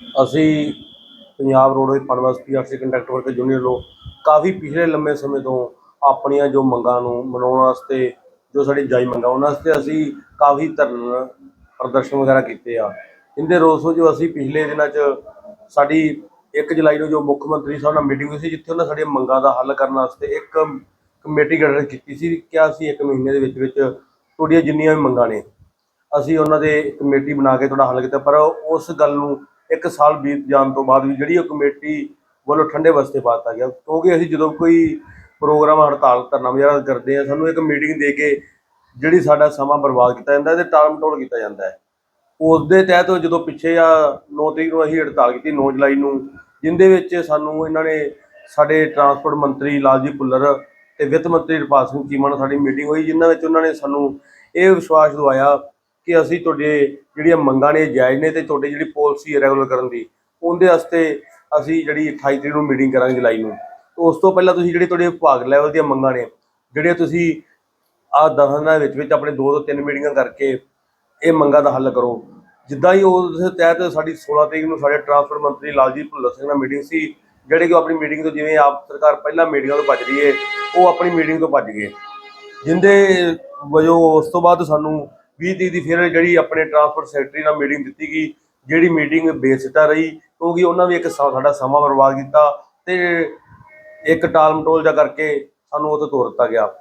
ਅਸੀਂ Punjab roadways Punbus PRC conductor worker union ਵੱਲੋਂ ਕਾਫੀ ਪਿਛਲੇ ਲੰਮੇ ਸਮੇਂ ਤੋਂ ਆਪਣੀਆਂ ਜੋ ਮੰਗਾਂ ਨੂੰ ਮਨਾਉਣ ਵਾਸਤੇ, ਜੋ ਸਾਡੀ ਜਾਈ ਮੰਗਾਂ, ਉਹਨਾਂ ਵਾਸਤੇ ਅਸੀਂ ਕਾਫੀ ਧਰਨ ਪ੍ਰਦਰਸ਼ਨ ਵਗੈਰਾ ਕੀਤੇ ਆ। ਇਹਦੇ ਰੋਸ ਵਜੋਂ ਅਸੀਂ ਪਿਛਲੇ ਦਿਨਾਂ 'ਚ ਸਾਡੀ 1 ਜੁਲਾਈ ਨੂੰ ਜੋ ਮੁੱਖ ਮੰਤਰੀ ਸਾਹਿਬ ਨਾਲ ਮੀਟਿੰਗ ਹੋਈ ਸੀ, ਜਿੱਥੇ ਉਹਨਾਂ ਸਾਡੀਆਂ ਮੰਗਾਂ ਦਾ ਹੱਲ ਕਰਨ ਵਾਸਤੇ ਇੱਕ ਕਮੇਟੀ ਗਠਨ ਕੀਤੀ ਸੀ, ਕਿਹਾ ਸੀ ਇੱਕ ਮਹੀਨੇ ਦੇ ਵਿੱਚ ਵਿੱਚ ਤੁਹਾਡੀਆਂ ਜਿੰਨੀਆਂ ਵੀ ਮੰਗਾਂ ਨੇ, ਅਸੀਂ ਉਹਨਾਂ ਦੇ ਕਮੇਟੀ ਬਣਾ ਕੇ ਤੁਹਾਡਾ ਹੱਲ ਕੀਤਾ, ਪਰ ਉਸ ਗੱਲ ਨੂੰ ਇੱਕ ਸਾਲ ਬੀਤ ਜਾਣ ਤੋਂ ਬਾਅਦ ਵੀ ਜਿਹੜੀ ਉਹ ਕਮੇਟੀ ਵੱਲੋਂ ਠੰਡੇ ਵਸਤੇ ਪਾਤਾ ਗਿਆ, ਕਿਉਂਕਿ ਅਸੀਂ ਜਦੋਂ ਕੋਈ ਪ੍ਰੋਗਰਾਮ ਹੜਤਾਲ ਧਰਨਾ ਵਗੈਰਾ ਕਰਦੇ ਆ ਸਾਨੂੰ ਇੱਕ ਮੀਟਿੰਗ ਦੇ ਕੇ ਜਿਹੜੀ ਸਾਡਾ ਸਮਾਂ ਬਰਬਾਦ ਕੀਤਾ ਜਾਂਦਾ ਤੇ ਟਾਲਮ ਟੋਲ ਕੀਤਾ ਜਾਂਦਾ ਹੈ। ਉਸ ਦੇ ਤਹਿਤ ਜਦੋਂ ਪਿੱਛੇ ਆ 9 ਤਰੀਕ ਨੂੰ ਅਸੀਂ ਹੜਤਾਲ ਕੀਤੀ 9 ਜੁਲਾਈ ਨੂੰ, ਜਿੰਦੇ ਵਿੱਚ ਸਾਨੂੰ ਇਹਨਾਂ ਨੇ ਸਾਡੇ ਟਰਾਂਸਪੋਰਟ ਮੰਤਰੀ ਲਾਲਜੀ ਭੁੱਲਰ ਤੇ ਵਿੱਤ ਮੰਤਰੀ ਰਪਾਲ ਸਿੰਘ ਚੀਮਾ ਨਾਲ ਸਾਡੀ ਮੀਟਿੰਗ ਹੋਈ ਜਿਨ੍ਹਾਂ ਵਿੱਚ ਉਹਨਾਂ ਨੇ ਸਾਨੂੰ ਇਹ ਵਿਸ਼ਵਾਸ ਦਵਾਇਆ ਕਿ ਅਸੀਂ ਤੁਹਾਡੇ ਜਿਹੜੀਆਂ ਮੰਗਾਂ ਨੇ, ਜਾਇਜ਼ ਨੇ ਤੇ ਤੁਹਾਡੀ ਜਿਹੜੀ ਪਾਲਿਸੀ ਹੈ ਰੈਗੂਲਰ ਕਰਨ ਦੀ, ਉਹਦੇ ਵਾਸਤੇ ਅਸੀਂ ਜਿਹੜੀ 28 ਤਰੀਕ ਨੂੰ ਮੀਟਿੰਗ ਕਰਾਂਗੇ ਜੁਲਾਈ ਨੂੰ। ਉਸ ਤੋਂ ਪਹਿਲਾਂ ਤੁਸੀਂ ਜਿਹੜੇ ਤੁਹਾਡੇ ਵਿਭਾਗ ਲੈਵਲ ਦੀਆਂ ਮੰਗਾਂ ਨੇ ਜਿਹੜੀਆਂ ਤੁਸੀਂ ਆਹ ਦਸਾਂ ਵਿੱਚ ਵਿੱਚ ਆਪਣੇ ਦੋ ਤੋਂ ਤਿੰਨ ਮੀਟਿੰਗਾਂ ਕਰਕੇ ਇਹ ਮੰਗਾਂ ਦਾ ਹੱਲ ਕਰੋ। ਜਿੱਦਾਂ ਹੀ ਉਸ ਤਹਿਤ ਸਾਡੀ 16 ਤਰੀਕ ਨੂੰ ਸਾਡੇ ਟਰਾਂਸਪੋਰਟ ਮੰਤਰੀ ਲਾਲਜੀਤ ਭੁੱਲਰ ਸਿੰਘ ਨਾਲ ਮੀਟਿੰਗ ਸੀ, ਜਿਹੜੇ ਕਿ ਆਪਣੀ ਮੀਟਿੰਗ ਤੋਂ ਜਿਵੇਂ ਆਪ ਸਰਕਾਰ ਪਹਿਲਾਂ ਮੀਟਿੰਗਾਂ ਤੋਂ ਭੱਜ ਰਹੀ ਹੈ ਉਹ ਆਪਣੀ ਮੀਟਿੰਗ ਤੋਂ ਭੱਜ ਗਏ। ਜਿੰਦੇ ਵਜੋਂ ਉਸ ਤੋਂ ਬਾਅਦ ਸਾਨੂੰ 20 ਤਰੀਕ ਦੀ ਫਿਰ ਜਿਹੜੀ ਆਪਣੇ ਟਰਾਂਸਪੋਰਟ ਸੈਕਟਰੀ ਨਾਲ ਮੀਟਿੰਗ ਦਿੱਤੀ ਗਈ, ਜਿਹੜੀ ਮੀਟਿੰਗ ਬੇਸਿੱਟਾ ਰਹੀ, ਕਿਉਂਕਿ ਉਹਨਾਂ ਵੀ ਇੱਕ ਸਾ- ਸਾਡਾ ਸਮਾਂ ਬਰਬਾਦ ਕੀਤਾ ਤੇ ਇੱਕ ਟਾਲ ਮਟੋਲ ਜਾ ਕਰਕੇ ਸਾਨੂੰ ਉਹ ਤੋਂ ਤੋਰ ਦਿੱਤਾ ਗਿਆ।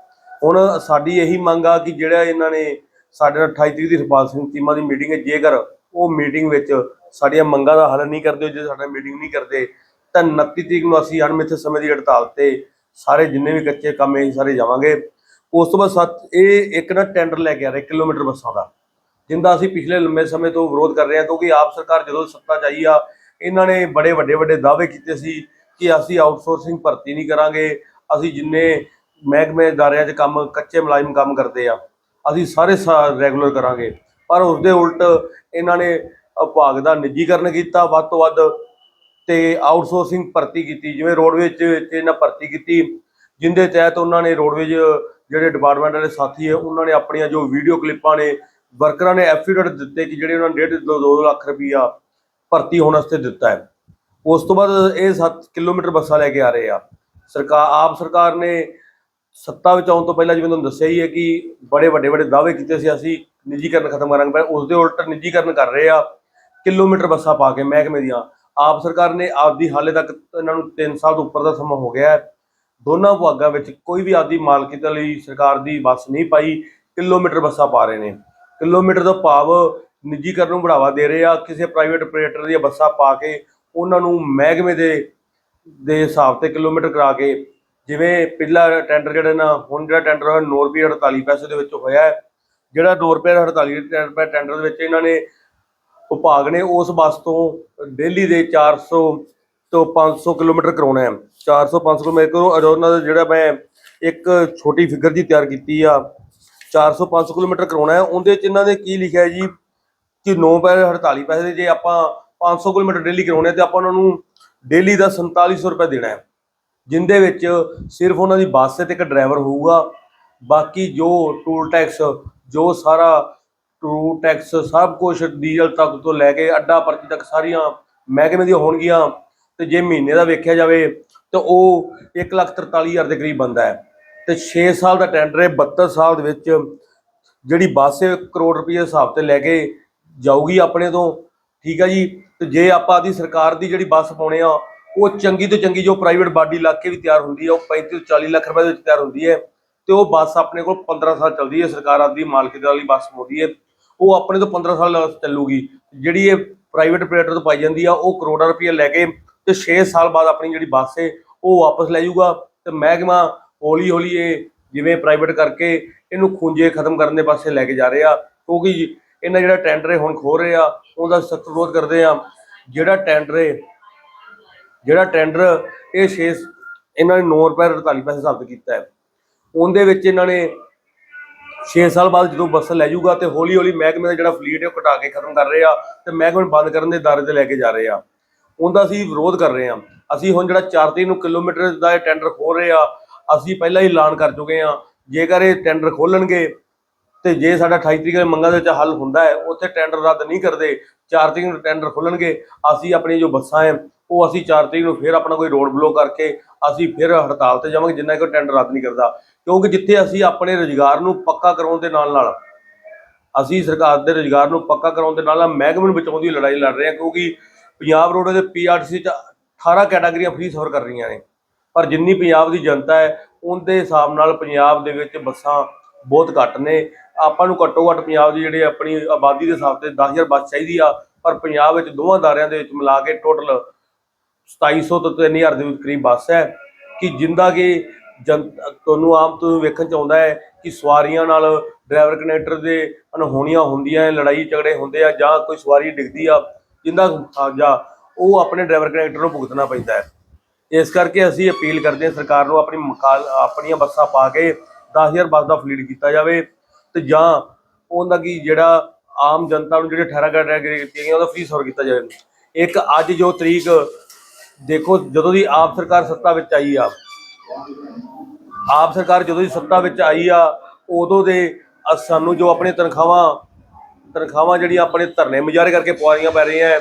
ਹੁਣ ਸਾਡੀ ਇਹੀ ਮੰਗ ਆ ਕਿ ਜਿਹੜਾ ਇਹਨਾਂ ਨੇ ਸਾਡੇ ਨਾਲ 28 ਤਰੀਕ ਦੀ ਹਰਪਾਲ ਸਿੰਘ ਚੀਮਾ ਦੀ ਮੀਟਿੰਗ ਹੈ, ਜੇਕਰ ਉਹ ਮੀਟਿੰਗ ਵਿੱਚ ਸਾਡੀਆਂ ਮੰਗਾਂ ਦਾ ਹੱਲ ਨਹੀਂ ਕਰਦੇ, ਜੇ ਸਾਡਾ ਮੀਟਿੰਗ ਨਹੀਂ ਕਰਦੇ, ਤਾਂ 29 ਤਰੀਕ ਨੂੰ ਅਸੀਂ ਅਣਮਿੱਥੇ ਸਮੇਂ ਦੀ ਹੜਤਾਲ ਤੇ ਸਾਰੇ ਜਿੰਨੇ ਵੀ ਕੱਚੇ ਕੰਮ ਹੈ ਸਾਰੇ ਜਾਵਾਂਗੇ। ਉਸ ਤੋਂ ਬਾਅਦ ਸੱਤ, ਇਹ ਇੱਕ ਨਾ ਟੈਂਡਰ ਲੈ ਕੇ ਆ ਰਹੇ, ਕਿਲੋਮੀਟਰ ਬੱਸਾਂ ਦਾ, ਜਿੰਦਾ ਅਸੀਂ ਪਿਛਲੇ ਲੰਮੇ ਸਮੇਂ ਤੋਂ ਵਿਰੋਧ ਕਰ ਰਹੇ ਹਾਂ, ਕਿਉਂਕਿ ਆਪ ਸਰਕਾਰ ਜਦੋਂ ਸੱਤਾ 'ਚ ਆਈ ਆ, ਇਹਨਾਂ ਨੇ ਬੜੇ ਵੱਡੇ ਵੱਡੇ ਦਾਅਵੇ ਕੀਤੇ ਸੀ ਕਿ ਅਸੀਂ ਆਊਟਸੋਰਸਿੰਗ ਭਰਤੀ ਨਹੀਂ ਕਰਾਂਗੇ, ਅਸੀਂ ਜਿੰਨੇ ਮਹਿਕਮੇ ਅਦਾਰਿਆਂ 'ਚ ਕੰਮ, ਕੱਚੇ ਮੁਲਾਜ਼ਮ ਕੰਮ ਕਰਦੇ ਆ, ਅਸੀਂ ਸਾਰੇ ਰੈਗੂਲਰ ਕਰਾਂਗੇ। ਪਰ ਉਸ ਦੇ ਉਲਟ ਇਹਨਾਂ ਨੇ ਵਿਭਾਗ ਦਾ ਨਿੱਜੀਕਰਨ ਕੀਤਾ, ਵੱਧ ਤੋਂ ਵੱਧ ਤੇ ਆਊਟਸੋਰਸਿੰਗ ਭਰਤੀ ਕੀਤੀ, ਜਿਵੇਂ ਰੋਡਵੇਜ 'ਚ ਇਹਨਾਂ ਭਰਤੀ ਕੀਤੀ, ਜਿੰਦੇ ਤਹਿਤ ਉਹਨਾਂ ਨੇ ਰੋਡਵੇਜ ਜਿਹੜੇ ਡਿਪਾਰਟਮੈਂਟ ਵਾਲੇ ਸਾਥੀ ਹੈ, ਉਹਨਾਂ ਨੇ ਆਪਣੀਆਂ ਜੋ ਵੀਡੀਓ ਕਲਿੱਪਾਂ ਨੇ ਵਰਕਰਾਂ ਨੇ ਐਫੀਡੇਵਿਟ ਦਿੱਤੇ ਕਿ ਜਿਹੜੇ ਉਹਨਾਂ ਨੇ ਡੇਢ ਦੋ ਦੋ ਲੱਖ ਰੁਪਈਆ ਭਰਤੀ ਹੋਣ ਵਾਸਤੇ ਦਿੱਤਾ ਹੈ। ਉਸ ਤੋਂ ਬਾਅਦ ਇਹ 7 ਕਿਲੋਮੀਟਰ ਬੱਸਾਂ ਲੈ ਕੇ ਆ ਰਹੇ ਆ। ਸਰਕਾਰ ਆਪ ਸਰਕਾਰ ਨੇ ਸੱਤਾ ਵਿੱਚ ਆਉਣ ਤੋਂ ਪਹਿਲਾਂ ਜਿਵੇਂ ਤੁਹਾਨੂੰ ਦੱਸਿਆ ਹੀ ਹੈ ਕਿ ਬੜੇ ਵੱਡੇ ਵੱਡੇ ਦਾਅਵੇ ਕੀਤੇ ਸੀ ਅਸੀਂ, ਨਿੱਜੀਕਰਨ ਖਤਮ ਕਰਾਂਗੇ ਪਰ ਉਸ ਦੇ ਉਲਟ ਨਿੱਜੀਕਰਨ ਕਰ ਰਹੇ ਆ। ਕਿਲੋਮੀਟਰ ਬੱਸਾਂ ਪਾ ਕੇ ਮਹਿਕਮੇ ਦੀਆਂ। ਆਪ ਸਰਕਾਰ ਨੇ ਆਪਦੀ ਹਾਲੇ ਤੱਕ ਇਹਨਾਂ ਨੂੰ 3 ਸਾਲ ਤੋਂ ਉੱਪਰ ਦਾ ਸਮਾਂ ਹੋ ਗਿਆ ਹੈ। ਦੋਨਾਂ ਵਿਭਾਗਾਂ ਵਿੱਚ ਕੋਈ ਵੀ ਆਪਦੀ ਮਾਲਕੀ ਦੇ ਲਈ ਸਰਕਾਰ ਦੀ ਬੱਸ ਨਹੀਂ ਪਾਈ, ਕਿਲੋਮੀਟਰ ਬੱਸਾਂ ਪਾ ਰਹੇ ਨੇ। ਕਿਲੋਮੀਟਰ ਤੋਂ ਭਾਵ ਨਿੱਜੀਕਰਨ ਨੂੰ ਬੜਾਵਾ ਦੇ ਰਹੇ ਆ। ਕਿਸੇ ਪ੍ਰਾਈਵੇਟ ਆਪਰੇਟਰ ਦੀਆਂ ਬੱਸਾਂ ਪਾ ਕੇ ਉਹਨਾਂ ਨੂੰ ਮਹਿਕਮੇ ਦੇ ਦੇ ਹਿਸਾਬ ਤੇ ਕਿਲੋਮੀਟਰ ਕਰਾ ਕੇ, ਜਿਵੇਂ ਪਹਿਲਾ ਟੈਂਡਰ ਜਿਹੜਾ ਨਾ, ਹੁਣ ਜਿਹੜਾ ਟੈਂਡਰ ਹੋਇਆ 9 ਰੁਪਏ 48 ਪੈਸੇ ਦੇ ਵਿੱਚ ਹੋਇਆ ਹੈ। ਜਿਹੜਾ 9 ਰੁਪਏ 48 ਰੁਪਏ ਟੈਂਡਰ ਦੇ ਵਿੱਚ ਇਹਨਾਂ ਨੇ ਵਿਭਾਗ ਨੇ ਉਸ ਬੱਸ ਤੋਂ ਡੇਲੀ ਦੇ 400 ਤੋਂ 500 ਕਿਲੋਮੀਟਰ ਕਰਾਉਣਾ ਹੈ। 400 500 ਕਿਲੋਮੀਟਰ ਕਰੋ ਅਜੋ ਉਹਨਾਂ ਦਾ ਜਿਹੜਾ ਮੈਂ ਇੱਕ ਛੋਟੀ ਫਿਗਰ ਜੀ ਤਿਆਰ ਕੀਤੀ ਆ 400 500 ਕਿਲੋਮੀਟਰ ਕਰਾਉਣਾ ਹੈ। ਉਹਦੇ ਚ ਇਹਨਾਂ ਨੇ ਕੀ ਲਿਖਿਆ ਹੈ ਜੀ ਕਿ 9 ਪੈਸੇ 48 ਪੈਸੇ ਦੇ ਜੇ ਆਪਾਂ 500 ਕਿਲੋਮੀਟਰ ਡੇਲੀ ਕਰਾਉਣੇ ਤੇ ਆਪਾਂ ਉਹਨਾਂ ਨੂੰ ਡੇਲੀ ਦਾ 4700 ਰੁਪਏ ਦੇਣਾ ਹੈ। ਜਿੰਦੇ ਵਿੱਚ ਸਿਰਫ ਉਹਨਾਂ ਦੀ ਬੱਸ ਤੇ ਇੱਕ ਡਰਾਈਵਰ ਹੋਊਗਾ। ਬਾਕੀ ਜੋ ਟੂਲ ਟੈਕਸ ਜੋ ਸਾਰਾ ਟੂਲ ਟੈਕਸ ਸਭ ਕੁਝ ਡੀਜ਼ਲ ਤੱਕ ਤੋਂ ਲੈ ਕੇ ਅੱਡਾ ਪਰਚੀ ਤੱਕ ਸਾਰੀਆਂ ਮਹਿਕਮੇ ਦੀਆਂ ਹੋਣਗੀਆਂ। ਤੇ ਜੇ ਮਹੀਨੇ ਦਾ ਵੇਖਿਆ ਜਾਵੇ ਤਾਂ ਉਹ 143000 ਦੇ ਕਰੀਬ ਬੰਦਾ ਹੈ। ਤੇ 6 ਸਾਲ ਦਾ ਟੈਂਡਰ ਹੈ 72 ਸਾਲ ਦੇ ਵਿੱਚ ਜਿਹੜੀ ਬੱਸ ਕਰੋੜ ਰੁਪਏ ਦੇ ਹਿਸਾਬ ਤੇ ਲੈ ਕੇ ਜਾਊਗੀ ਆਪਣੇ ਤੋਂ। ਠੀਕ ਹੈ ਜੀ? ਤੇ ਜੇ ਆਪਾਂ ਦੀ ਸਰਕਾਰ ਦੀ ਜਿਹੜੀ ਬੱਸ ਪਾਉਣੇ ਆ, ਉਹ ਚੰਗੀ ਤੋਂ ਚੰਗੀ ਜੋ ਪ੍ਰਾਈਵੇਟ ਬਾਡੀ ਲਾ ਕੇ ਵੀ ਤਿਆਰ ਹੁੰਦੀ ਹੈ, ਉਹ 35 ਤੋਂ 40 ਲੱਖ ਰੁਪਏ ਦੇ ਵਿੱਚ ਤਿਆਰ ਹੁੰਦੀ ਹੈ। ਤੇ ਉਹ ਬੱਸ ਆਪਣੇ ਕੋਲ 15 ਸਾਲ ਚੱਲਦੀ ਹੈ, ਸਰਕਾਰ ਆਦੀ ਮਾਲਕੀ ਵਾਲੀ ਬੱਸ ਪਾਉਂਦੀ ਹੈ। ਉਹ ਆਪਣੇ ਤੋਂ 15 ਸਾਲ ਚੱਲੂਗੀ। ਜਿਹੜੀ ਇਹ ਪ੍ਰਾਈਵੇਟ ਆਪਰੇਟਰ ਤੋਂ ਪਾਈ ਜਾਂਦੀ ਆ, ਉਹ ਕਰੋੜਾਂ ਰੁਪਏ ਲੈ ਕੇ ਤੇ 6 ਸਾਲ ਬਾਅਦ ਆਪਣੀ ਜਿਹੜੀ ਬੱਸ ਏ, ਉਹ ਵਾਪਸ ਲੈ ਜਾਊਗਾ। ਤੇ ਮਹਿਕਮਾ ਹੌਲੀ ਹੌਲੀ ਇਹ ਜਿਵੇਂ ਪ੍ਰਾਈਵੇਟ ਕਰਕੇ ਇਹਨੂੰ ਖੁੰਝੇ ਖਤਮ ਕਰਨ ਦੇ ਪਾਸੇ ਲੈ ਕੇ ਜਾ ਰਹੇ ਆ ਕਿਉਂਕਿ ਇਹਨਾਂ ਜਿਹੜਾ ਟੈਂਡਰ ਹੈ ਹੁਣ ਖੋ ਰਹੇ ਆ, ਉਹਦਾ ਸਖਤ ਵਿਰੋਧ ਕਰਦੇ ਆ। ਜਿਹੜਾ ਟੈਂਡਰ ਹੈ ਜਿਹੜਾ ਟੈਂਡਰ ਇਹ 6 ਇਹਨਾਂ ਨੇ 9 ਰੁਪਏ 48 ਪੈਸੇ ਹਿਸਾਬ ਤੇ ਕੀਤਾ ਹੈ। ਉਹਦੇ ਵਿੱਚ ਇਹਨਾਂ ਨੇ 6 ਸਾਲ ਬਾਅਦ ਜਦੋਂ ਬੱਸ ਲੈ ਜਾਊਗਾ ਤੇ ਹੌਲੀ ਹੌਲੀ ਮਹਿਕਮੇ ਦਾ ਜਿਹੜਾ ਫਲੀਟ ਹੈ ਉਹ ਘਟਾ ਕੇ ਖਤਮ ਕਰ ਰਹੇ ਆ ਤੇ ਮਹਿਕਮੇ ਨੂੰ ਬੰਦ ਕਰਨ ਦੇ ਦਾਅਰੇ ਤੇ ਲੈ ਕੇ ਜਾ ਰਹੇ ਆ। ਉਹਦਾ ਅਸੀਂ ਵਿਰੋਧ ਕਰ ਰਹੇ ਹਾਂ। ਅਸੀਂ ਹੁਣ ਜਿਹੜਾ 4 ਤਰੀਕ ਨੂੰ ਕਿਲੋਮੀਟਰ ਦਾ ਇਹ ਟੈਂਡਰ ਖੋਲ ਰਹੇ ਆ ਅਸੀਂ ਪਹਿਲਾਂ ਹੀ ਐਲਾਨ ਕਰ ਚੁੱਕੇ ਹਾਂ। ਜੇਕਰ ਇਹ ਟੈਂਡਰ ਖੋਲਣਗੇ ਤੇ ਜੇ ਸਾਡਾ 28 ਤਰੀਕ ਦੇ ਮੰਗਾਂ ਦੇ ਵਿੱਚ ਹੱਲ ਹੁੰਦਾ ਹੈ, ਉੱਥੇ ਟੈਂਡਰ ਰੱਦ ਨਹੀਂ ਕਰਦੇ 4 ਤਰੀਕ ਨੂੰ ਟੈਂਡਰ ਖੁੱਲਣਗੇ ਅਸੀਂ ਆਪਣੀ ਜੋ ਬੱਸਾਂ ਹੈ, ਉਹ ਅਸੀਂ 4 ਤਰੀਕ ਨੂੰ ਫਿਰ ਆਪਣਾ ਕੋਈ ਰੋਡ ਬਲੌਕ ਕਰਕੇ ਅਸੀਂ ਫਿਰ ਹੜਤਾਲ ਤੇ ਜਾਵਾਂਗੇ, ਜਿੰਨਾ ਕੋਈ ਟੈਂਡਰ ਰੱਦ ਨਹੀਂ ਕਰਦਾ। ਕਿਉਂਕਿ ਜਿੱਥੇ ਅਸੀਂ ਆਪਣੇ ਰੁਜ਼ਗਾਰ ਨੂੰ ਪੱਕਾ ਕਰਾਉਣ ਦੇ ਨਾਲ ਨਾਲ, ਅਸੀਂ ਸਰਕਾਰ ਦੇ ਰੁਜ਼ਗਾਰ ਨੂੰ ਪੱਕਾ ਕਰਾਉਣ ਦੇ ਨਾਲ ਨਾਲ ਮਹਿਕਮੇ ਨੂੰ ਬਚਾਉਣ ਦੀ ਲੜਾਈ ਲੜ ਰਹੇ ਹਾਂ, ਕਿਉਂਕਿ ਪੰਜਾਬ ਰੋਡ ਦੇ ਪੀਆਰਟੀਸੀ ਚ 18 ਕੈਟਾਗਰੀਆਂ ਫ੍ਰੀ ਸਫ਼ਰ ਕਰ ਰਹੀਆਂ ਨੇ। ਪਰ ਜਿੰਨੀ ਪੰਜਾਬ ਦੀ ਜਨਤਾ ਹੈ, ਉਹਦੇ ਹਿਸਾਬ ਨਾਲ ਪੰਜਾਬ ਦੇ ਵਿੱਚ ਬੱਸਾਂ ਬਹੁਤ ਘੱਟ ਨੇ। ਆਪਾਂ ਨੂੰ ਘੱਟੋ ਘੱਟ ਪੰਜਾਬ ਦੀ ਜਿਹੜੀ ਆਪਣੀ ਆਬਾਦੀ ਦੇ ਹਿਸਾਬ ਤੇ 10000 ਬੱਸ ਚਾਹੀਦੀ ਆ, ਪਰ ਪੰਜਾਬ ਵਿੱਚ ਦੋਵਾਂ ਅਦਾਰਿਆਂ ਦੇ ਵਿੱਚ ਮਿਲਾ ਕੇ ਟੋਟਲ 2700 ਤੋਂ 3000 ਦੇ ਕਰੀਬ ਬੱਸ ਹੈ। ਕਿ ਜਿੰਦਾ ਕਿ ਜਨ, ਤੁਹਾਨੂੰ ਆਮ ਤੋਂ ਵੇਖਣ ਚ ਆਉਂਦਾ ਹੈ ਕਿ ਸਵਾਰੀਆਂ ਨਾਲ ਡਰਾਈਵਰ ਕਨੈਕਟਰ ਦੇ ਅਨਹੋਣੀਆਂ ਹੁੰਦੀਆਂ ਲੜਾਈ ਝਗੜੇ ਹੁੰਦੇ ਆ ਜਾਂ ਕੋਈ ਸਵਾਰੀ ਡਿੱਗਦੀ ਆ ਜਿੰਦਾ ਜਾਂ ਉਹ ਆਪਣੇ ਡਰਾਈਵਰ ਕਨੈਕਟਰ ਨੂੰ ਭੁਗਤਣਾ ਪੈਂਦਾ ਹੈ। ਇਸ ਕਰਕੇ ਅਸੀਂ ਅਪੀਲ ਕਰਦੇ ਹਾਂ ਸਰਕਾਰ ਨੂੰ ਆਪਣੀ ਮਕਾਲ ਆਪਣੀਆਂ ਬੱਸਾਂ ਪਾ ਕੇ 10000 ਬੱਸ ਦਾ ਫਲੀਟ ਕੀਤਾ ਜਾਵੇ ਤੇ ਜਾਂ ਉਹਦਾ ਕੀ ਜਿਹੜਾ ਆਮ ਜਨਤਾ ਨੂੰ ਜਿਹੜੇ 18 ਕੈਟਾਗਰੀ ਕੀਤੀਆਂ ਗਈਆਂ ਉਹਦਾ ਫ੍ਰੀ ਸਫਰ ਕੀਤਾ ਜਾਵੇ। ਇੱਕ ਅੱਜ ਜੋ ਤਰੀਕ ਦੇਖੋ ਜਦੋਂ ਦੀ ਆਪ ਸਰਕਾਰ ਸੱਤਾ ਵਿੱਚ ਆਈ ਆ, ਆਪ ਸਰਕਾਰ ਜਦੋਂ ਦੀ ਸੱਤਾ ਵਿੱਚ ਆਈ ਆ, ਉਦੋਂ ਦੇ ਸਾਨੂੰ ਜੋ ਆਪਣੀ ਤਨਖਾਹਾਂ ਤਨਖਾਹਾਂ ਜਿਹੜੀਆਂ ਆਪਣੇ ਧਰਨੇ ਮੁਜ਼ਾਹਰੇ ਕਰਕੇ ਪਵਾਈਆਂ ਪੈ ਰਹੀਆਂ ਹੈ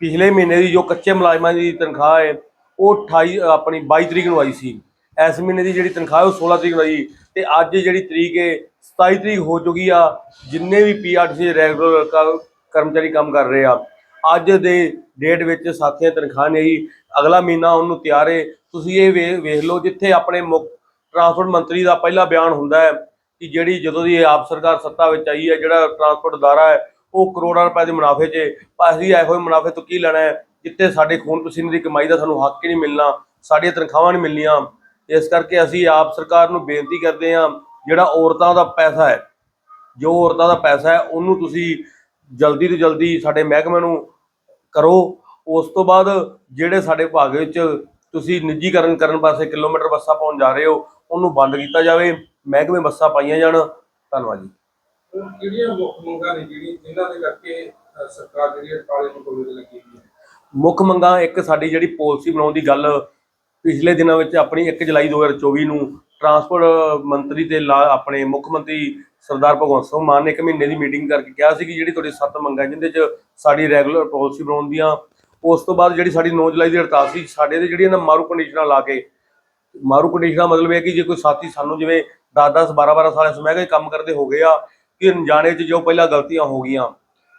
ਪਿਛਲੇ ਮਹੀਨੇ ਦੀ ਜੋ ਕੱਚੇ ਮੁਲਾਜ਼ਮਾਂ ਦੀ ਤਨਖਾਹ ਹੈ ਉਹ 28 ਆਪਣੀ 22 ਤਰੀਕ ਨੂੰ ਆਈ ਸੀ। ਇਸ ਮਹੀਨੇ ਦੀ ਜਿਹੜੀ ਤਨਖਾਹ ਉਹ 16 ਤਰੀਕ ਨੂੰ ਆਈ। ਤੇ ਅੱਜ ਜਿਹੜੀ ਤਰੀਕ ਹੈ 27 ਤਰੀਕ ਹੋ ਚੁੱਕੀ ਆ, ਜਿੰਨੇ ਵੀ ਪੀਆਰਟੀਸੀ ਰੈਗੂਲਰ ਕਰਮਚਾਰੀ ਕੰਮ ਕਰ ਰਹੇ ਆ। ਅੱਜ ਦੇ ਡੇਟ ਵਿੱਚ ਸਾਥੀਆਂ ਤਨਖਾਹ ਨਹੀਂ ਅਗਲਾ ਮਹੀਨਾ ਉਹਨੂੰ ਤਿਆਰ ਹੈ ਤੁਸੀਂ ਇਹ ਵੇ- ਵੇਖ ਲਓ, ਜਿੱਥੇ ਆਪਣੇ ਮੁੱਖ ਟਰਾਂਸਪੋਰਟ ਮੰਤਰੀ ਦਾ ਪਹਿਲਾ ਬਿਆਨ ਹੁੰਦਾ ਹੈ ਕਿ ਜਿਹੜੀ ਜਦੋਂ ਦੀ ਆਪ ਸਰਕਾਰ ਸੱਤਾ ਵਿੱਚ ਆਈ ਹੈ, ਜਿਹੜਾ ਟਰਾਂਸਪੋਰਟ ਅਦਾਰਾ ਹੈ, ਉਹ ਕਰੋੜਾਂ ਰੁਪਏ ਦੇ ਮੁਨਾਫੇ 'ਚ ਅਸੀਂ ਇਹੋ ਜਿਹੇ ਮੁਨਾਫੇ ਤੋਂ ਕੀ ਲੈਣਾ ਹੈ? ਜਿੱਥੇ ਸਾਡੇ ਖੂਨ ਪਸੀਨੇ ਦੀ ਕਮਾਈ ਦਾ ਸਾਨੂੰ ਹੱਕ ਹੀ ਨਹੀਂ ਮਿਲਣਾ, ਸਾਡੀਆਂ ਤਨਖਾਹਾਂ ਨਹੀਂ ਮਿਲਣੀਆਂ। ਇਸ ਕਰਕੇ ਅਸੀਂ ਆਪ ਸਰਕਾਰ ਨੂੰ ਬੇਨਤੀ ਕਰਦੇ ਹਾਂ, ਜਿਹੜਾ ਔਰਤਾਂ ਦਾ ਪੈਸਾ ਹੈ, ਜੋ ਔਰਤਾਂ ਦਾ ਪੈਸਾ ਹੈ, ਉਹਨੂੰ ਤੁਸੀਂ ਜਲਦੀ ਤੋਂ ਜਲਦੀ ਸਾਡੇ ਮਹਿਕਮੇ ਨੂੰ ਕਰੋ। ਉਸ ਤੋਂ ਬਾਅਦ ਜਿਹੜੇ ਸਾਡੇ ਭਾਗ ਵਿੱਚ ਤੁਸੀਂ ਨਿੱਜੀਕਰਨ ਕਰਨ ਪਾਸੇ ਕਿਲੋਮੀਟਰ ਬੱਸਾਂ ਪਾਉਣ ਜਾ ਰਹੇ ਹੋ, ਉਹਨੂੰ ਬੰਦ ਕੀਤਾ ਜਾਵੇ। ਮਹਿਕਮੇ ਬੱਸਾਂ ਪਾਈਆਂ ਜਾਣ। ਧੰਨਵਾਦ ਜੀ। ਕਿਹੜੀਆਂ ਮੁੱਖ ਮੰਗਾਂ ਨੇ ਜਿਹੜੀ ਜਿਨ੍ਹਾਂ ਦੇ ਕਰਕੇ ਅ, ਸਰਕਾਰ ਜਿਹੜੀ ਹੈ ਕਾਲੇ ਨੂੰ ਕੋਲ ਲੱਗੀ ਹੋਈ ਹੈ? ਮੁੱਖ ਮੰਗਾਂ ਇੱਕ ਸਾਡੀ ਜਿਹੜੀ ਪਾਲਿਸੀ ਬਣਾਉਣ ਦੀ ਗੱਲ ਪਿਛਲੇ ਦਿਨਾਂ ਵਿੱਚ ਆਪਣੀ 1 ਜੁਲਾਈ 2024 ਨੂੰ ਟਰਾਂਸਪੋਰਟ ਮੰਤਰੀ ਤੇ ਲਾ- ਆਪਣੇ ਮੁੱਖ ਮੰਤਰੀ ਸਰਦਾਰ ਭਗਵੰਤ ਸਿੰਘ ਮਾਨ ਨੇ ਇੱਕ ਮਹੀਨੇ ਦੀ ਮੀਟਿੰਗ ਕਰਕੇ ਕਿਹਾ ਸੀ ਕਿ ਜਿਹੜੀ ਤੁਹਾਡੀ ਸੱਤ ਮੰਗਾਂ ਜਿੰਦੇ 'ਚ ਸਾਡੀ ਰੈਗੂਲਰ ਪਾਲਿਸੀ ਬਣਾਉਣ ਦੀਆਂ ਉਸ ਤੋਂ ਬਾਅਦ ਜਿਹੜੀ ਸਾਡੀ 9 ਜੁਲਾਈ ਦੀ ਹੜਤਾਲ ਸੀ ਸਾਡੇ ਤੇ ਜਿਹੜੀਆਂ ਨਾ ਮਾਰੂ ਕੰਡੀਸ਼ਨਾਂ ਲਾ ਕੇ ਮਾਰੂ ਕੰਡੀਸ਼ਨਾਂ ਮਤਲਬ ਇਹ ਹੈ ਕਿ ਜੇ ਕੋਈ ਸਾਥੀ ਸਾਨੂੰ ਜਿਵੇਂ 10 10 12 12 ਸਾਲ ਇਸ ਮਹਿਕਮੇ ਕੰਮ ਕਰਦੇ ਹੋ ਗਏ ਆ, ਕਿ ਅਣਜਾਣੇ 'ਚ ਜੋ ਪਹਿਲਾਂ ਗਲਤੀਆਂ ਹੋ ਗਈਆਂ,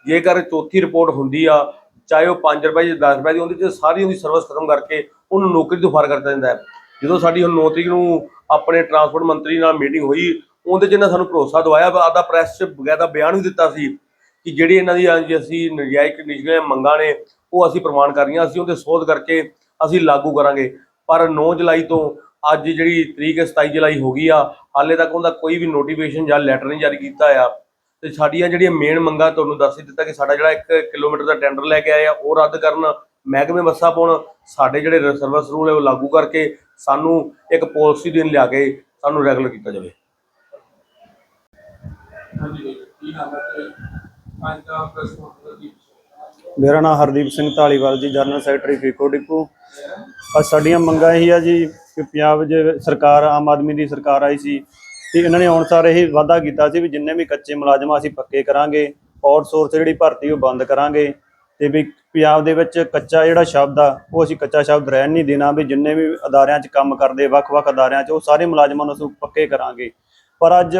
ਜੇਕਰ ਚੌਥੀ ਰਿਪੋਰਟ ਹੁੰਦੀ ਆ, ਚਾਹੇ ਉਹ 5 ਰੁਪਏ ਜਾਂ 10 ਰੁਪਏ ਦੀ ਹੁੰਦੀ 'ਚ ਸਾਰੀ ਉਹਦੀ ਸਰਵਿਸ ਖਤਮ ਕਰਕੇ ਉਹਨੂੰ ਨੌਕਰੀ ਤੋਂ ਫਾਰ ਕਰ ਦਿੱਤਾ ਜਾਂਦਾ ਜਦੋਂ ਸਾਡੀ ਹੁਣ 9 ਤਰੀਕ ਨੂੰ ਆਪਣੇ ਟਰਾਂਸਪੋਰਟ ਮੰਤਰੀ ਨਾਲ ਮੀਟਿੰਗ ਹੋਈ, ਉਹਦੇ 'ਚ ਇਹਨਾਂ ਸਾਨੂੰ ਭਰੋਸਾ ਦਵਾਇਆ ਆਦਾ ਪ੍ਰੈਸ 'ਚ ਬਗੈਰ ਬਿਆਨ ਵੀ ਦਿੱਤਾ ਸੀ, ਕਿ ਜਿਹੜੀ ਇਹਨਾਂ ਦੀ ਅੱਜ ਅਸੀਂ ਨਜਾਇਜ਼ ਕੰਡੀਸ਼ਨਾਂ ਮੰਗਾਂ ਨੇ, ਉਹ ਅਸੀਂ ਪ੍ਰਮਾਣ ਕਰ ਰਹੀਆਂ, ਅਸੀਂ ਉਹਦੇ ਸੋਧ ਕਰਕੇ ਅਸੀਂ ਲਾਗੂ ਕਰਾਂਗੇ। ਪਰ 9 ਜੁਲਾਈ ਤੋਂ ਅੱਜ ਜਿਹੜੀ ਤਰੀਕ ਹੈ 27 ਜੁਲਾਈ ਹੋ ਗਈ ਆ ਹਾਲੇ ਤੱਕ ਉਹਦਾ ਕੋਈ ਵੀ ਨੋਟੀਫਿਕੇਸ਼ਨ ਜਾਂ ਲੈਟਰ ਨਹੀਂ ਜਾਰੀ ਕੀਤਾ ਆ। ਤੇ ਸਾਡੀਆਂ ਜਿਹੜੀਆਂ ਮੇਨ ਮੰਗਾਂ ਤੁਹਾਨੂੰ ਦੱਸ ਹੀ ਦਿੱਤਾ ਕਿ ਸਾਡਾ ਜਿਹੜਾ 1 ਕਿਲੋਮੀਟਰ ਦਾ ਟੈਂਡਰ ਲੈ ਕੇ ਆਏ ਆ, ਉਹ ਰੱਦ ਕਰਨ, ਮਹਿਕਮੇ ਬੱਸਾਂ ਪਾਉਣ, ਸਾਡੇ ਜਿਹੜੇ ਸਰਵਿਸ ਰੂਲ ਹੈ ਉਹ ਲਾਗੂ ਕਰਕੇ ਸਾਨੂੰ ਇੱਕ ਪਾਲਿਸੀ ਦੇਣ ਲਿਆ ਕੇ ਸਾਨੂੰ ਰੈਗੂਲਰ ਕੀਤਾ ਜਾਵੇ। ਹਾਂਜੀ ਕੀ ਨਾਮ ਹੈ ਤੇ ਦਾ ਪ੍ਰੈਸ ਕਾਨਫਰੰਸ ਦੀ ਮੇਰਾ ਨਾਮ ਹਰਦੀਪ ਸਿੰਘ ਢਾਲੀਵਾਲ ਜੀ, ਜਨਰਲ ਸੈਕਟਰੀ ਫੀਕੋ ਡਿਪੂ। ਅੱਜ ਸਾਡੀਆਂ ਮੰਗਾਂ ਇਹੀ ਆ ਜੀ ਕਿ ਪੰਜਾਬ ਜੇ ਸਰਕਾਰ, ਆਮ ਆਦਮੀ ਦੀ ਸਰਕਾਰ ਆਈ ਸੀ ਤੇ ਇਹਨਾਂ ਨੇ ਆਉਣ ਸਾਰ ਇਹ ਵਾਅਦਾ ਕੀਤਾ ਸੀ ਵੀ ਜਿੰਨੇ ਵੀ ਕੱਚੇ ਮੁਲਾਜ਼ਮ ਅਸੀਂ ਪੱਕੇ ਕਰਾਂਗੇ ਆਊਟਸੋਰਸ ਜਿਹੜੀ ਭਰਤੀ ਉਹ ਬੰਦ ਕਰਾਂਗੇ ਤੇ ਵੀ ਪੰਜਾਬ ਦੇ ਵਿੱਚ ਕੱਚਾ ਜਿਹੜਾ ਸ਼ਬਦ ਆ, ਉਹ ਅਸੀਂ ਕੱਚਾ ਸ਼ਬਦ ਰਹਿਣ ਨਹੀਂ ਦੇਣਾ ਵੀ ਜਿੰਨੇ ਵੀ ਅਦਾਰਿਆਂ 'ਚ ਕੰਮ ਕਰਦੇ, ਵੱਖ-ਵੱਖ ਅਦਾਰਿਆਂ 'ਚ ਉਹ ਸਾਰੇ ਮੁਲਾਜ਼ਮਾਂ ਨੂੰ ਅਸੀਂ ਪੱਕੇ ਕਰਾਂਗੇ। ਪਰ ਅੱਜ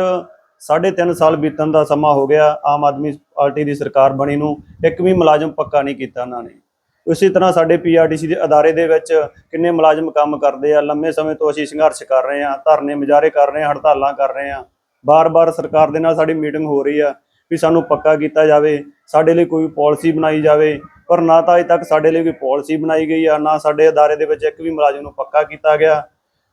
ਸਾਢੇ ਤਿੰਨ ਸਾਲ ਬੀਤਣ ਦਾ ਸਮਾਂ ਹੋ ਗਿਆ, ਆਮ ਆਦਮੀ ਪਾਰਟੀ ਦੀ ਸਰਕਾਰ ਬਣੀ ਨੂੰ, ਇੱਕ ਵੀ ਮੁਲਾਜ਼ਮ ਪੱਕਾ ਨਹੀਂ ਕੀਤਾ ਉਹਨਾਂ ਨੇ। ਉਸੇ ਤਰ੍ਹਾਂ ਸਾਡੇ ਪੀਆਰਟੀਸੀ ਦੇ ਅਦਾਰੇ ਦੇ ਵਿੱਚ ਕਿੰਨੇ ਮੁਲਾਜ਼ਮ ਕੰਮ ਕਰਦੇ ਆ, ਲੰਮੇ ਸਮੇਂ ਤੋਂ ਅਸੀਂ ਸੰਘਰਸ਼ ਕਰ ਰਹੇ ਆ ਧਰਨੇ ਮੁਜ਼ਾਹਰੇ ਕਰ ਰਹੇ ਆ ਹੜਤਾਲਾਂ ਕਰ ਰਹੇ ਆ ਬਾਰ-ਬਾਰ ਸਰਕਾਰ ਦੇ ਨਾਲ ਸਾਡੀ ਮੀਟਿੰਗ ਹੋ ਰਹੀ ਆ ਵੀ ਸਾਨੂੰ ਪੱਕਾ ਕੀਤਾ ਜਾਵੇ, ਸਾਡੇ ਲਈ ਕੋਈ ਪਾਲਿਸੀ ਬਣਾਈ ਜਾਵੇ, ਪਰ ਨਾ ਤਾਂ ਅਜੇ ਤੱਕ ਸਾਡੇ ਲਈ ਕੋਈ ਪਾਲਿਸੀ ਬਣਾਈ ਗਈ ਆ, ਨਾ ਸਾਡੇ ਅਦਾਰੇ ਦੇ ਵਿੱਚ ਇੱਕ ਵੀ ਮੁਲਾਜ਼ਮ ਨੂੰ ਪੱਕਾ ਕੀਤਾ ਗਿਆ।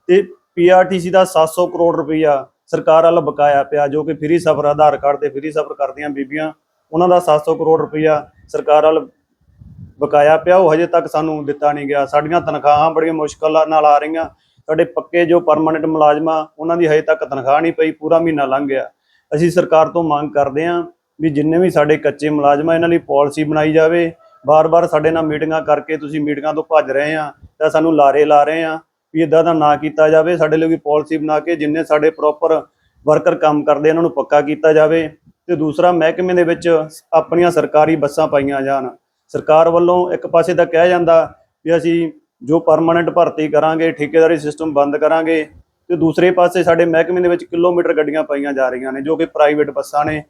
ਤੇ ਪੀਆਰਟੀਸੀ ਦਾ 700 ਕਰੋੜ ਰੁਪਈਆ ਸਰਕਾਰ ਵੱਲ ਬਕਾਇਆ ਪਿਆ, ਜੋ ਕਿ ਫ੍ਰੀ ਸਫਰ, ਆਧਾਰ ਕਾਰਡ ਤੇ ਫ੍ਰੀ ਸਫਰ ਕਰਦੀਆਂ ਬੀਬੀਆਂ, ਉਹਨਾਂ ਦਾ 700 ਕਰੋੜ ਰੁਪਈਆ ਸਰਕਾਰ ਵੱਲ ਬਕਾਇਆ ਪਿਆ, ਉਹ ਹਜੇ ਤੱਕ ਸਾਨੂੰ ਦਿੱਤਾ ਨਹੀਂ ਗਿਆ। ਸਾਡੀਆਂ ਤਨਖਾਹਾਂ ਬੜੀਆਂ ਮੁਸ਼ਕਲ ਨਾਲ ਆ ਰਹੀਆਂ। ਸਾਡੇ ਪੱਕੇ ਜੋ ਪਰਮਾਨੈਂਟ ਮੁਲਾਜ਼ਮਾਂ, ਉਹਨਾਂ ਦੀ ਹਜੇ ਤੱਕ ਤਨਖਾਹ ਨਹੀਂ ਪਈ, ਪੂਰਾ ਮਹੀਨਾ ਲੰਘ ਗਿਆ। ਅਸੀਂ ਸਰਕਾਰ ਤੋਂ ਮੰਗ ਕਰਦੇ ਹਾਂ ਵੀ ਜਿੰਨੇ ਵੀ ਸਾਡੇ ਕੱਚੇ ਮੁਲਾਜ਼ਮ ਆ ਇਹਨਾਂ ਲਈ ਪਾਲਿਸੀ ਬਣਾਈ ਜਾਵੇ। ਬਾਰ-ਬਾਰ ਸਾਡੇ ਨਾਲ ਮੀਟਿੰਗਾਂ ਕਰਕੇ ਤੁਸੀਂ ਮੀਟਿੰਗਾਂ ਤੋਂ ਭੱਜ ਰਹੇ ਆ ਤਾਂ ਸਾਨੂੰ ਲਾਰੇ ਲਾ ਰਹੇ ਆ ਵੀ ਇਦਾਂ ਦਾ ਨਾ ਕੀਤਾ ਜਾਵੇ, ਸਾਡੇ ਲਈ ਵੀ ਪਾਲਿਸੀ ਬਣਾ ਕੇ ਜਿੰਨੇ ਸਾਡੇ ਪ੍ਰੋਪਰ ਵਰਕਰ ਕੰਮ ਕਰਦੇ, ਇਹਨਾਂ ਨੂੰ ਪੱਕਾ ਕੀਤਾ ਜਾਵੇ ਤੇ ਦੂਸਰਾ ਮਹਿਕਮੇ ਦੇ ਵਿੱਚ ਆਪਣੀਆਂ ਸਰਕਾਰੀ ਬੱਸਾਂ ਪਾਈਆਂ ਜਾਣ। ਸਰਕਾਰ ਵੱਲੋਂ ਇੱਕ ਪਾਸੇ ਤਾਂ ਕਿਹਾ ਜਾਂਦਾ ਵੀ ਅਸੀਂ ਜੋ ਪਰਮਾਨੈਂਟ ਭਰਤੀ ਕਰਾਂਗੇ, ਠੇਕੇਦਾਰੀ ਸਿਸਟਮ ਬੰਦ ਕਰਾਂਗੇ ਤੇ ਦੂਸਰੇ ਪਾਸੇ ਸਾਡੇ ਮਹਿਕਮੇ ਦੇ ਵਿੱਚ ਕਿਲੋਮੀਟਰ ਗੱਡੀਆਂ ਪਾਈਆਂ ਜਾ ਰਹੀਆਂ ਨੇ, ਜੋ ਕਿ ਪ੍ਰਾਈਵੇਟ ਬੱਸਾਂ ਨੇ।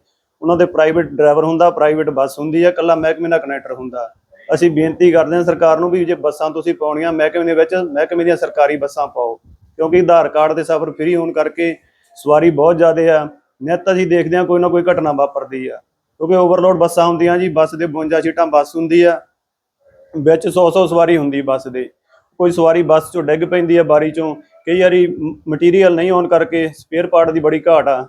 ਉਹਨਾਂ ਦੇ ਪ੍ਰਾਈਵੇਟ ਡਰਾਈਵਰ ਹੁੰਦਾ ਪ੍ਰਾਈਵੇਟ ਬੱਸ ਹੁੰਦੀ ਹੈ ਇਕੱਲਾ ਮਹਿਕਮੇ ਦਾ ਕਨੈਕਟਰ ਹੁੰਦਾ। ਅਸੀਂ ਬੇਨਤੀ ਕਰਦੇ ਹਾਂ ਸਰਕਾਰ ਨੂੰ ਵੀ ਜੇ ਬੱਸਾਂ ਤੁਸੀਂ ਪਾਉਣੀਆਂ ਮਹਿਕਮੇ ਦੇ ਵਿੱਚ, ਮਹਿਕਮੇ ਦੀਆਂ ਸਰਕਾਰੀ ਬੱਸਾਂ ਪਾਓ, ਕਿਉਂਕਿ ਆਧਾਰ ਕਾਰਡ ਤੇ ਸਫ਼ਰ ਫ੍ਰੀ ਹੋਣ ਕਰਕੇ ਸਵਾਰੀ ਬਹੁਤ ਜ਼ਿਆਦਾ ਆ। ਨਿੱਤ ਅਸੀਂ ਦੇਖਦੇ ਹਾਂ ਕੋਈ ਨਾ ਕੋਈ ਘਟਨਾ ਵਾਪਰਦੀ ਆ। ਕਿਉਂਕਿ ਓਵਰਲੋਡ ਬੱਸਾਂ ਹੁੰਦੀਆਂ ਜੀ, ਬੱਸ ਦੇ 52 ਸੀਟਾਂ ਬੱਸ ਹੁੰਦੀ ਆ, ਵਿੱਚ 100-100 ਸਵਾਰੀ ਹੁੰਦੀ ਬੱਸ ਦੇ। ਕੋਈ ਸਵਾਰੀ ਬੱਸ ਚੋਂ ਡਿੱਗ ਪੈਂਦੀ ਆ ਬਾਰੀ ਚੋਂ, ਕਈ ਵਾਰੀ ਮਟੀਰੀਅਲ ਨਹੀਂ ਹੋਣ ਕਰਕੇ ਸਪੇਅਰ ਪਾਰਟ ਦੀ ਬੜੀ ਘਾਟ ਆ।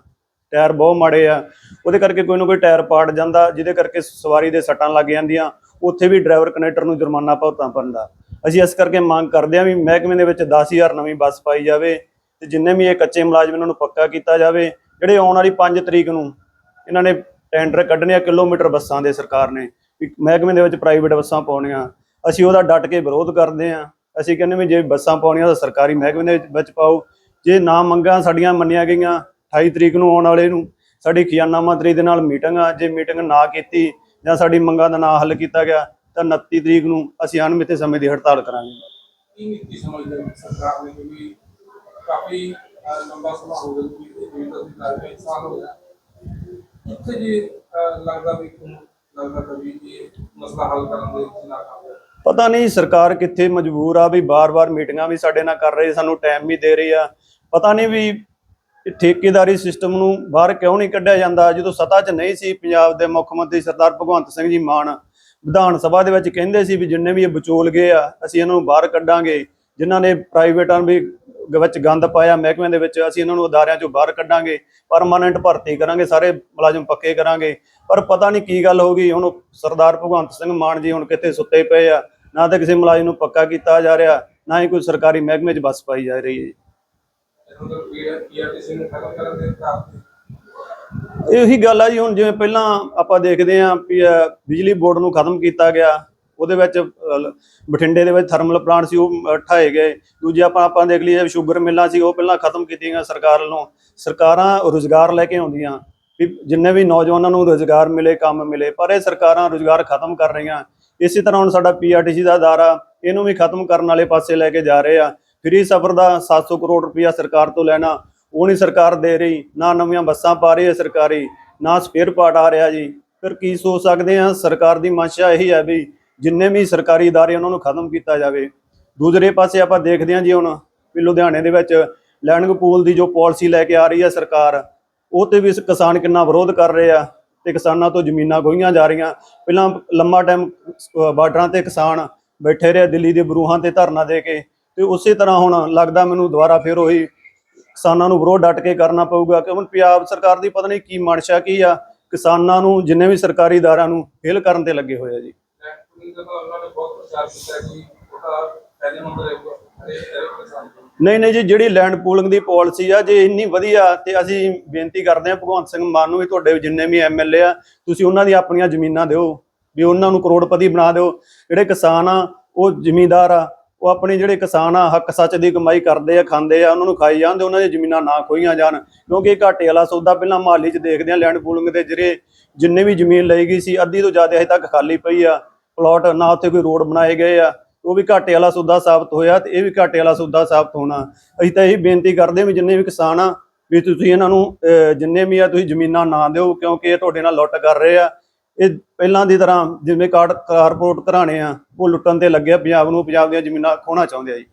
ਟਾਇਰ ਬਹੁਤ ਮਾੜੇ ਆ। ਉਹਦੇ ਕਰਕੇ ਕੋਈ ਨਾ ਕੋਈ ਟਾਇਰ ਪਾੜ ਜਾਂਦਾ, ਜਿਹਦੇ ਕਰਕੇ ਸਵਾਰੀ ਦੇ ਸੱਟਾਂ ਲੱਗ ਜਾਂਦੀਆਂ। ਉੱਥੇ ਵੀ ਡਰਾਈਵਰ ਕਨੈਕਟਰ ਨੂੰ ਜੁਰਮਾਨਾ ਭੁਗਤਣਾ ਪੈਂਦਾ। ਅਸੀਂ ਇਸ ਕਰਕੇ ਮੰਗ ਕਰਦੇ ਹਾਂ ਵੀ ਮਹਿਕਮੇ ਦੇ ਵਿੱਚ 10000 ਨਵੀਂ ਬੱਸ ਪਾਈ ਜਾਵੇ ਤੇ ਜਿੰਨੇ ਵੀ ਇਹ ਕੱਚੇ ਮੁਲਾਜ਼ਮ ਇਹਨਾਂ ਨੂੰ ਪੱਕਾ ਕੀਤਾ ਜਾਵੇ, ਜਿਹੜੇ ਆਉਣ ਵਾਲੀ 5 ਤਰੀਕ ਨੂੰ ਇਹਨਾਂ ਨੇ ਟੈਂਡਰ ਕੱਢਣੇ ਆ ਕਿਲੋਮੀਟਰ ਬੱਸਾਂ ਦੇ ਸਰਕਾਰ ਨੇ, ਵੀ ਮਹਿਕਮੇ ਦੇ ਵਿੱਚ ਪ੍ਰਾਈਵੇਟ ਬੱਸਾਂ ਪਾਉਣੀਆਂ। ਅਸੀਂ ਉਹਦਾ ਡਟ ਕੇ ਵਿਰੋਧ ਕਰਦੇ ਹਾਂ। ਅਸੀਂ ਕਹਿੰਦੇ ਵੀ ਜੇ ਬੱਸਾਂ ਪਾਉਣੀਆਂ ਤਾਂ ਸਰਕਾਰੀ ਮਹਿਕਮੇ ਦੇ ਵਿੱਚ ਪਾਓ। ਜੇ ਨਾ ਮੰਗਾਂ ਸਾਡੀਆਂ ਮੰਨੀਆਂ ਗਈਆਂ 28 ਤਰੀਕ ਨੂੰ ਆਉਣ ਵਾਲੇ ਨੂੰ, ਸਾਡੀ ਖਜ਼ਾਨਾ ਮੰਤਰੀ ਦੇ ਨਾਲ ਮੀਟਿੰਗ ਆ, ਜੇ ਮੀਟਿੰਗ ਨਾ ਕੀਤੀ ਜਾਂ ਸਾਡੀ ਮੰਗਾਂ ਦਾ ਨਾ ਹੱਲ ਕੀਤਾ ਗਿਆ ਤਾਂ 29 ਤਰੀਕ ਨੂੰ ਅਸੀਂ ਅਣਮਿੱਥੇ ਸਮੇਂ ਦੀ ਹੜਤਾਲ ਕਰਾਂਗੇ। ਕੀ ਨੀਤੀ ਸਮਝਦੇ ਹੋ? ਸਰਕਾਰ ਨੇ ਕਿਉਂਕਿ ਕਾਫੀ ਅਹ, ਲੰਬਾ ਸਮਾਂ ਹੋ ਗਿਆ ਕਿ ਇਹ ਜਿਵੇਂ ਤੁਸੀਂ ਕਰ ਰਹੇ ਸਾਲ ਹੋ ਗਿਆ। ਕਿੱਥੇ ਜੀ ਅਹ, ਲੱਗਦਾ ਵੀ ਤੁਹਾਨੂੰ ਲੱਗਦਾ ਕਿ ਵੀ ਇਹ ਮਸਲਾ ਹੱਲ ਕਰਨ ਦੇ ਵਿੱਚ ਨਾਕਾਮ ਹੈ ਪਤਾ ਨਹੀਂ ਸਰਕਾਰ ਕਿੱਥੇ ਮਜਬੂਰ ਆ ਵੀ ਬਾਰ-ਬਾਰ ਮੀਟਿੰਗਾਂ ਵੀ ਸਾਡੇ ਨਾਲ ਕਰ ਰਹੀ ਸਾਨੂੰ ਟਾਈਮ ਵੀ ਦੇ ਰਹੀ ਆ। ਪਤਾ ਨਹੀਂ ਵੀ ਇਹ ਠੇਕੇਦਾਰੀ ਸਿਸਟਮ ਨੂੰ ਬਾਹਰ ਕਿਉਂ ਨਹੀਂ ਕੱਢਿਆ ਜਾਂਦਾ? ਜਦੋਂ ਸੱਤਾ 'ਚ ਨਹੀਂ ਸੀ, ਪੰਜਾਬ ਦੇ ਮੁੱਖ ਮੰਤਰੀ ਸਰਦਾਰ ਭਗਵੰਤ ਸਿੰਘ ਜੀ ਮਾਨ ਵਿਧਾਨ ਸਭਾ ਦੇ ਵਿੱਚ ਕਹਿੰਦੇ ਸੀ ਵੀ ਜਿੰਨੇ ਵੀ ਇਹ ਵਿਚੋਲ ਗਏ ਆ, ਅਸੀਂ ਇਹਨਾਂ ਨੂੰ ਬਾਹਰ ਕੱਢਾਂਗੇ। ਜਿਨ੍ਹਾਂ ਨੇ ਪ੍ਰਾਈਵੇਟਾਂ ਵੀ ਵਿੱਚ ਗੰਦ ਪਾਇਆ ਮਹਿਕਮੇ ਦੇ ਵਿੱਚ, ਅਸੀਂ ਇਹਨਾਂ ਨੂੰ ਅਦਾਰਿਆਂ 'ਚੋਂ ਬਾਹਰ ਕੱਢਾਂਗੇ। ਪਰਮਾਨੈਂਟ ਭਰਤੀ ਕਰਾਂਗੇ, ਸਾਰੇ ਮੁਲਾਜ਼ਮ ਪੱਕੇ ਕਰਾਂਗੇ। ਪਰ ਪਤਾ ਨਹੀਂ ਕੀ ਗੱਲ ਹੋ ਗਈ। ਹੁਣ ਸਰਦਾਰ ਭਗਵੰਤ ਸਿੰਘ ਮਾਨ ਜੀ ਹੁਣ ਕਿੱਥੇ ਸੁੱਤੇ ਪਏ ਆ? ਨਾ ਤਾਂ ਕਿਸੇ ਮੁਲਾਜ਼ਮ ਨੂੰ ਪੱਕਾ ਕੀਤਾ ਜਾ ਰਿਹਾ, ਨਾ ਹੀ ਕੋਈ ਸਰਕਾਰੀ ਮਹਿਕਮੇ 'ਚ ਬੱਸ ਪਾਈ ਜਾ ਰਹੀ ਹੈ ਮਤਲਬ ਪੀਆਰਟੀਸੀ ਨੂੰ ਖਤਮ ਕਰਨ ਦੇ ਕਾਰਨ? ਇਹੀ ਗੱਲ ਆ ਜੀ ਹੁਣ ਜਿਵੇਂ ਪਹਿਲਾਂ ਆਪਾਂ ਦੇਖਦੇ ਆਂ ਵੀ ਬਿਜਲੀ ਬੋਰਡ ਨੂੰ ਖਤਮ ਕੀਤਾ ਗਿਆ ਉਹਦੇ ਵਿੱਚ ਅਹ, ਬਠਿੰਡੇ ਦੇ ਵਿੱਚ ਥਰਮਲ ਪਲਾਂਟ ਸੀ ਉਹ ਠਾਏ ਗਏ। ਦੂਜੇ ਆਪਾਂ ਆਪਾਂ ਦੇਖ ਲਈਏ ਸ਼ੂਗਰ ਮਿੱਲਾਂ ਸੀ ਉਹ ਪਹਿਲਾਂ ਖਤਮ ਕੀਤੀਆਂ ਗਈਆਂ ਸਰਕਾਰ ਵੱਲੋਂ। ਸਰਕਾਰਾਂ ਰੁਜ਼ਗਾਰ ਲੈ ਕੇ ਆਉਂਦੀਆਂ ਵੀ ਜਿੰਨੇ ਵੀ ਨੌਜਵਾਨਾਂ ਨੂੰ ਰੁਜ਼ਗਾਰ ਮਿਲੇ ਕੰਮ ਮਿਲੇ ਪਰ ਇਹ ਸਰਕਾਰਾਂ ਰੁਜ਼ਗਾਰ ਖਤਮ ਕਰ ਰਹੀਆਂ। ਇਸੇ ਤਰ੍ਹਾਂ ਹੁਣ ਸਾਡਾ ਪੀਆਰਟੀਸੀ ਦਾ ਅਦਾਰਾ ਇਹਨੂੰ ਵੀ ਖਤਮ ਕਰਨ ਵਾਲੇ ਪਾਸੇ ਲੈ ਕੇ ਜਾ ਰਹੇ ਆ। ਫ੍ਰੀ ਸਫ਼ਰ ਦਾ 700 ਕਰੋੜ ਰੁਪਇਆ ਸਰਕਾਰ ਤੋਂ ਲੈਣਾ ਉਹ ਨਹੀਂ ਸਰਕਾਰ ਦੇ ਰਹੀ ਨਾ ਨਵੀਆਂ ਬੱਸਾਂ ਪਾ ਰਹੀ ਹੈ ਸਰਕਾਰੀ ਨਾ ਸਪੇਅਰ ਪਾਰਟ ਆ ਰਿਹਾ ਜੀ ਫਿਰ ਕੀ ਸੋਚ ਸਕਦੇ ਆ ਸਰਕਾਰ ਦੀ ਮਨਸ਼ਾ ਇਹੀ ਹੈ ਵੀ ਜਿੰਨੇ ਵੀ ਸਰਕਾਰੀ ادارے ਉਹਨਾਂ ਨੂੰ ਖਤਮ ਕੀਤਾ ਜਾਵੇ ਦੂਸਰੇ ਪਾਸੇ ਆਪਾਂ ਦੇਖਦੇ ਹਾਂ ਜੀ ਹੁਣ ਵੀ ਲੁਧਿਆਣੇ ਦੇ ਵਿੱਚ ਲੈਂਡਿੰਗ ਪੂਲ ਦੀ ਜੋ ਪਾਲਿਸੀ ਲੈ ਕੇ ਆ ਰਹੀ ਹੈ ਸਰਕਾਰ ਉਹ ਤੇ ਵੀ ਕਿਸਾਨ ਕਿੰਨਾ ਵਿਰੋਧ ਕਰ ਰਹੇ ਆ ਤੇ ਕਿਸਾਨਾਂ ਤੋਂ ਜ਼ਮੀਨਾਂ ਖੋਹੀਆਂ ਜਾ ਰਹੀਆਂ ਪਹਿਲਾਂ ਲੰਮਾ ਟਾਈਮ ਬਾਰਡਰਾਂ ਤੇ ਕਿਸਾਨ ਬੈਠੇ ਰਹੇ ਦਿੱਲੀ ਦੇ ਬਰੂਹਾਂ ਤੇ ਧਰਨਾ ਦੇ ਕੇ ਤੇ ਉਸੇ ਤਰ੍ਹਾਂ ਹੁਣ ਲੱਗਦਾ ਮੈਨੂੰ ਦੁਬਾਰਾ ਫਿਰ ਉਹੀ ਕਿਸਾਨਾਂ ਨੂੰ ਵਿਰੋਧ ਡਟ ਕੇ ਕਰਨਾ ਪਊਗਾ ਕਿ ਹੁਣ ਪੰਜਾਬ ਸਰਕਾਰ ਦੀ ਪਤਾ ਨਹੀਂ ਕੀ ਮਨਸ਼ਾ ਕੀ ਆ, ਕਿਸਾਨਾਂ ਨੂੰ ਜਿੰਨੇ ਵੀ ਸਰਕਾਰੀ ਇਦਾਰਿਆਂ ਨੂੰ ਫੇਲ ਕਰਨ ਤੇ ਲੱਗੇ ਹੋਏ ਆ ਜੀ। ਨਹੀਂ ਨਹੀਂ ਜੀ, ਜਿਹੜੀ ਲੈਂਡ ਪੂਲਿੰਗ ਦੀ ਪਾਲਿਸੀ ਆ, ਜੇ ਇੰਨੀ ਵਧੀਆ ਤੇ ਅਸੀਂ ਬੇਨਤੀ ਕਰਦੇ ਆ ਭਗਵੰਤ ਸਿੰਘ ਮਾਨ ਨੂੰ ਵੀ ਤੁਹਾਡੇ ਜਿੰਨੇ ਵੀ ਐਮਐਲਏ ਆ, ਤੁਸੀਂ ਉਹਨਾਂ ਦੀ ਆਪਣੀਆਂ ਜ਼ਮੀਨਾਂ ਦਿਓ, ਵੀ ਉਹਨਾਂ ਨੂੰ ਕਰੋੜਪਤੀ ਬਣਾ ਦਿਓ। ਜਿਹੜੇ ਕਿਸਾਨ ਆ, ਉਹ ਜ਼ਿਮੀਂਦਾਰ ਆ ਉਹ ਆਪਣੇ ਜਿਹੜੇ ਕਿਸਾਨ ਆ, ਹੱਕ ਸੱਚ ਦੀ ਕਮਾਈ ਕਰਦੇ ਆ, ਖਾਂਦੇ ਆ, ਉਹਨਾਂ ਨੂੰ ਖਾਈ ਜਾਂਦੇ, ਉਹਨਾਂ ਦੀਆਂ ਜ਼ਮੀਨਾਂ ਨਾ ਖੋਈਆਂ ਜਾਣ। ਕਿਉਂਕਿ ਇਹ ਘਾਟੇ ਵਾਲਾ ਸੌਦਾ ਪਹਿਲਾਂ ਮਹਾਲੀ 'ਚ ਦੇਖਦੇ ਆ ਲੈਂਡ ਪੂਲਿੰਗ ਦੇ ਜਿਹੜੇ ਜਿੰਨੇ ਵੀ ਜ਼ਮੀਨ ਲਈ ਗਈ ਸੀ, ਅੱਧੀ ਤੋਂ ਜ਼ਿਆਦਾ ਹਜੇ ਤੱਕ ਖਾਲੀ ਪਈ ਆ। ਪਲਾਟ ਨਾ ਉੱਥੇ ਕੋਈ ਰੋਡ ਬਣਾਏ ਗਏ ਆ। ਉਹ ਵੀ ਘਾਟੇ ਵਾਲਾ ਸੌਦਾ ਸਾਬਤ ਹੋਇਆ ਤੇ ਇਹ ਵੀ ਘਾਟੇ ਵਾਲਾ ਸੌਦਾ ਸਾਬਤ ਹੋਣਾ। ਅਸੀਂ ਤਾਂ ਇਹੀ ਬੇਨਤੀ ਕਰਦੇ ਹਾਂ ਵੀ ਜਿੰਨੇ ਵੀ ਕਿਸਾਨ ਆ, ਵੀ ਤੁਸੀਂ ਇਹਨਾਂ ਨੂੰ ਜਿੰਨੇ ਵੀ ਆ, ਤੁਸੀਂ ਜ਼ਮੀਨਾਂ ਨਾ ਦਿਓ, ਕਿਉਂਕਿ ਇਹ ਤੁਹਾਡੇ ਨਾਲ ਲੁੱਟ ਕਰ ਰਹੇ ਆ। ਇਹ ਪਹਿਲਾਂ ਦੀ ਤਰ੍ਹਾਂ ਜਿਵੇਂ ਕਾਰਡ ਕਾਰਪੋਰੇਟ ਘਰਾਣੇ ਆ, ਉਹ ਲੁੱਟਣ ਤੇ ਲੱਗੇ ਆ, ਪੰਜਾਬ ਨੂੰ, ਪੰਜਾਬ ਦੀਆਂ ਜ਼ਮੀਨਾਂ ਖੋਣਾ ਚਾਹੁੰਦੇ ਆ ਜੀ।